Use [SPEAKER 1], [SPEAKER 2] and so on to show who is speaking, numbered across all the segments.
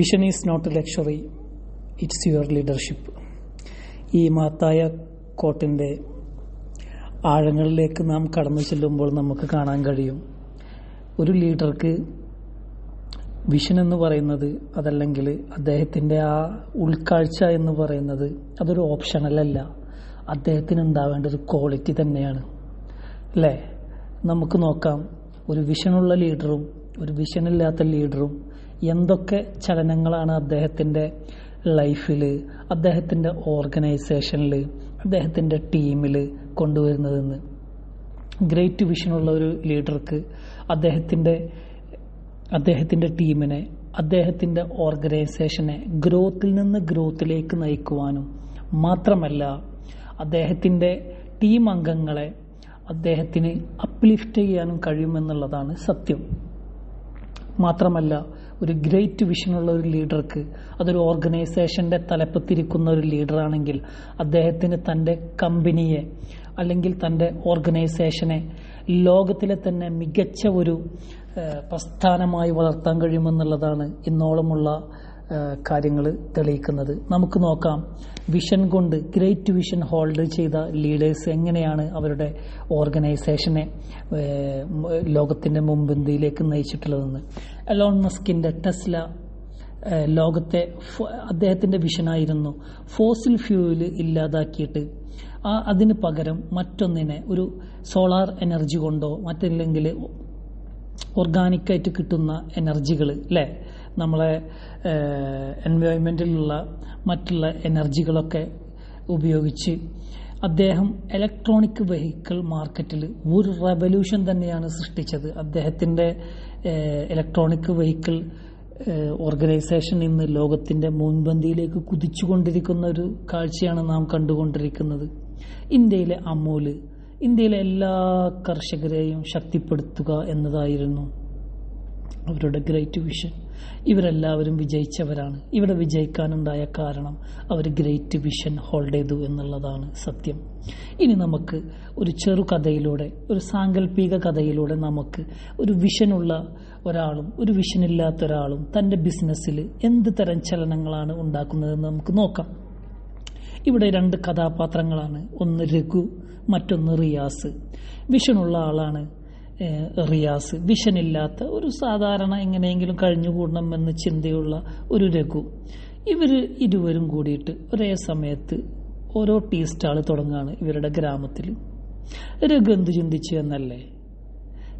[SPEAKER 1] Vision is not luxury it's your leadership ഈ മഹത്തായ കോട്ടിന്റെ ആഴങ്ങളിലേക്ക് നാം കടന്നു ചെല്ലുമ്പോൾ നമുക്ക് കാണാൻ കഴിയും. ഒരു ലീഡർക്ക് വിഷൻ എന്ന് പറയുന്നത് അതല്ലെങ്കിൽ അദ്ദേഹത്തിന്റെ ആ ഉൾക്കാഴ്ച എന്ന് പറയുന്നത് അതൊരു ഓപ്ഷണലല്ല അദ്ദേഹത്തിന് ഉണ്ടാവേണ്ട ഒരു ക്വാളിറ്റി തന്നെയാണ്. അല്ലേ? നമുക്ക് നോക്കാം. ഒരു വിഷനുള്ള ലീഡറും ഒരു വിഷനില്ലാത്ത ലീഡറും എന്തൊക്കെ ചലനങ്ങളാണ് അദ്ദേഹത്തിന്റെ ലൈഫിൽ അദ്ദേഹത്തിന്റെ ഓർഗനൈസേഷനിൽ അദ്ദേഹത്തിന്റെ ടീമിൽ കൊണ്ടുവരുന്നതെന്ന്. ഗ്രേറ്റ് വിഷനുള്ള ഒരു ലീഡർക്ക് അദ്ദേഹത്തിന്റെ അദ്ദേഹത്തിന്റെ ടീമിനെ അദ്ദേഹത്തിന്റെ ഓർഗനൈസേഷനെ ഗ്രോത്തിൽ നിന്ന് ഗ്രോത്തിലേക്ക് നയിക്കുവാനും മാത്രമല്ല അദ്ദേഹത്തിന്റെ ടീം അംഗങ്ങളെ അദ്ദേഹത്തിന് അപ്ലിഫ്റ്റ് ചെയ്യാനും കഴിയുമെന്നുള്ളതാണ് സത്യം. മാത്രമല്ല ഒരു ഗ്രേറ്റ് വിഷനുള്ള ഒരു ലീഡർക്ക് അതൊരു ഓർഗനൈസേഷന്റെ തലപ്പത്തിരിക്കുന്ന ഒരു ലീഡറാണെങ്കിൽ അദ്ദേഹത്തിന് തന്റെ കമ്പനിയെ അല്ലെങ്കിൽ തന്റെ ഓർഗനൈസേഷനെ ലോകത്തിലെ തന്നെ മികച്ച ഒരു പ്രസ്ഥാനമായി വളർത്താൻ കഴിയുമെന്നുള്ളതാണ് ഇന്നോളമുള്ള കാര്യങ്ങൾ തെളിയിക്കുന്നത്. നമുക്ക് നോക്കാം. വിഷൻ കൊണ്ട് ഗ്രേറ്റ് വിഷൻ ഹോൾഡ് ചെയ്ത ലീഡേഴ്സ് എങ്ങനെയാണ് അവരുടെ ഓർഗനൈസേഷനെ ലോകത്തിന്റെ മുമ്പന്തിയിലേക്ക് നയിച്ചിട്ടുള്ളതെന്ന്. അലോൺ മസ്കിന്റെ ടെസ്ല ലോകത്തെ അദ്ദേഹത്തിന്റെ വിഷനായിരുന്നു ഫോസിൽ ഫ്യൂവൽ ഇല്ലാതാക്കിയിട്ട്. ആ അതിന് പകരം മറ്റൊന്നിനെ ഒരു സോളാർ എനർജി കൊണ്ടോ മറ്റല്ലെങ്കിൽ ഓർഗാനിക്കായിട്ട് കിട്ടുന്ന എനർജികൾ അല്ലേ നമ്മളെ എൻവയോൺമെന്റിലുള്ള മറ്റുള്ള എനർജികളൊക്കെ ഉപയോഗിച്ച് അദ്ദേഹം ഇലക്ട്രോണിക് വെഹിക്കിൾ മാർക്കറ്റിൽ ഒരു റെവല്യൂഷൻ തന്നെയാണ് സൃഷ്ടിച്ചത്. അദ്ദേഹത്തിന്റെ ഇലക്ട്രോണിക് വെഹിക്കിൾ ഓർഗനൈസേഷൻ ഇന്ന് ലോകത്തിന്റെ മുൻപന്തിയിലേക്ക് കുതിച്ചുകൊണ്ടിരിക്കുന്ന ഒരു കാഴ്ചയാണ് നാം കണ്ടുകൊണ്ടിരിക്കുന്നത്. ഇന്ത്യയിലെ അമൂൽ ഇന്ത്യയിലെ എല്ലാ കർഷകരെയും ശക്തിപ്പെടുത്തുക എന്നതായിരുന്നു അവരുടെ ഗ്രേറ്റ് വിഷൻ ഇവരെല്ലാവരും വിജയിച്ചവരാണ്. ഇവിടെ വിജയിക്കാനുണ്ടായ കാരണം അവർ ഗ്രേറ്റ് വിഷൻ ഹോൾഡ് ചെയ്തു എന്നുള്ളതാണ് സത്യം. ഇനി നമുക്ക് ഒരു ചെറു കഥയിലൂടെ ഒരു സാങ്കല്പിക കഥയിലൂടെ നമുക്ക് ഒരു വിഷനുള്ള ഒരാളും ഒരു വിഷനില്ലാത്ത ഒരാളും തന്റെ ബിസിനസ്സിൽ എന്ത് തരം ചലനങ്ങളാണ് ഉണ്ടാക്കുന്നതെന്ന് നമുക്ക് നോക്കാം. ഇവിടെ രണ്ട് കഥാപാത്രങ്ങളാണ്. ഒന്ന് രഘു മറ്റൊന്ന് റിയാസ്. വിഷനുള്ള ആളാണ് റിയാസ്. വിഷനില്ലാത്ത ഒരു സാധാരണ എങ്ങനെയെങ്കിലും കഴിഞ്ഞുകൂടണം എന്ന് ചിന്തയുള്ള ഒരു രഘു. ഇവർ ഇരുവരും കൂടിയിട്ട് ഒരേ സമയത്ത് ഓരോ ടീ സ്റ്റാൾ തുടങ്ങുകയാണ് ഇവരുടെ ഗ്രാമത്തിൽ. രഘു എന്ത് ചിന്തിച്ചു എന്നല്ലേ?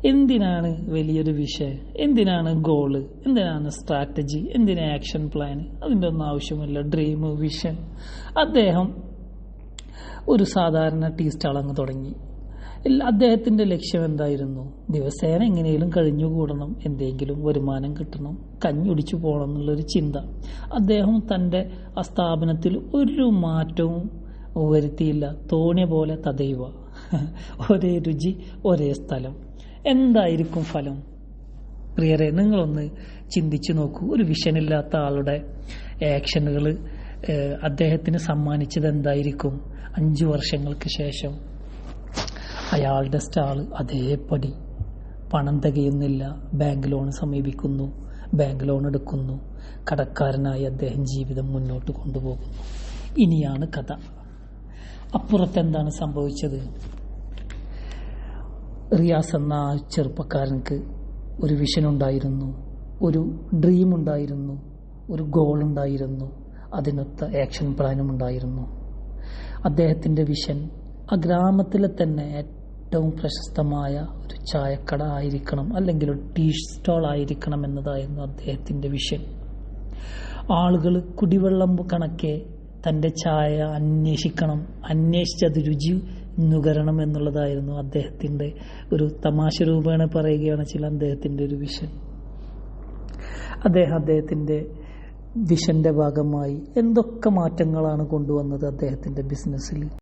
[SPEAKER 1] എന്തിനാണ് വലിയൊരു വിഷയം എന്തിനാണ് ഗോൾ എന്തിനാണ് സ്ട്രാറ്റജി എന്തിനാ ആക്ഷൻ പ്ലാൻ അതിന്റെ ഒന്നും ആവശ്യമില്ല. ഡ്രീം വിഷൻ അദ്ദേഹം ഒരു സാധാരണ ടീ സ്റ്റാൾ അങ്ങ് തുടങ്ങി. അദ്ദേഹത്തിന്റെ ലക്ഷ്യം എന്തായിരുന്നു? ദിവസേന എങ്ങനെയും കഴിഞ്ഞുകൂടണം എന്തെങ്കിലും വരുമാനം കിട്ടണം കഞ്ഞൊടിച്ചു പോകണം എന്നുള്ളൊരു ചിന്ത. അദ്ദേഹം തന്റെ ആ സ്ഥാപനത്തിൽ ഒരു മാറ്റവും വരുത്തിയില്ല. തോണിയ പോലെ തദൈവ ഒരേ രുചി ഒരേ സ്ഥലം. എന്തായിരിക്കും ഫലം? പ്രിയരെ നിങ്ങളൊന്ന് ചിന്തിച്ചു നോക്കൂ. ഒരു വിഷനില്ലാത്ത ആളുടെ ആക്ഷനുകൾ അദ്ദേഹത്തിന് സമ്മാനിച്ചത് എന്തായിരിക്കും? അഞ്ചു വർഷങ്ങൾക്ക് ശേഷം. അയാളുടെ സ്റ്റാൾ അതേപടി പണം തികയുന്നില്ല. ബാങ്ക് ലോൺ സമീപിക്കുന്നു. ബാങ്ക് ലോൺ എടുക്കുന്നു. കടക്കാരനായി അദ്ദേഹം ജീവിതം മുന്നോട്ട് കൊണ്ടുപോകുന്നു. ഇനിയാണ് കഥ. അപ്പുറത്ത് എന്താണ് സംഭവിച്ചത്? റിയാസ് എന്ന ആ ചെറുപ്പക്കാരനക്ക് ഒരു വിഷൻ ഉണ്ടായിരുന്നു. ഒരു ഡ്രീം ഉണ്ടായിരുന്നു. ഒരു ഗോൾ ഉണ്ടായിരുന്നു. അതിനൊത്ത ആക്ഷൻ പ്ലാനും ഉണ്ടായിരുന്നു. അദ്ദേഹത്തിന്റെ വിഷൻ ആ ഗ്രാമത്തിലെ തന്നെ ഏറ്റവും പ്രശസ്തമായ ഒരു ചായക്കട ആയിരിക്കണം അല്ലെങ്കിൽ ഒരു ടീ സ്റ്റോൾ ആയിരിക്കണം എന്നതായിരുന്നു അദ്ദേഹത്തിന്റെ വിഷൻ. ആളുകൾ കുടിവെള്ളം കണക്കെ തന്റെ ചായ അന്വേഷിക്കണം അന്വേഷിച്ചത് രുചി നുകരണം എന്നുള്ളതായിരുന്നു അദ്ദേഹത്തിന്റെ ഒരു തമാശ രൂപേണ പറയുകയാണ് ചില അദ്ദേഹത്തിന്റെ ഒരു വിഷൻ. അദ്ദേഹം അദ്ദേഹത്തിന്റെ വിഷന്റെ ഭാഗമായി എന്തൊക്കെ മാറ്റങ്ങളാണ് കൊണ്ടുവന്നത് അദ്ദേഹത്തിന്റെ ബിസിനസ്സിൽ?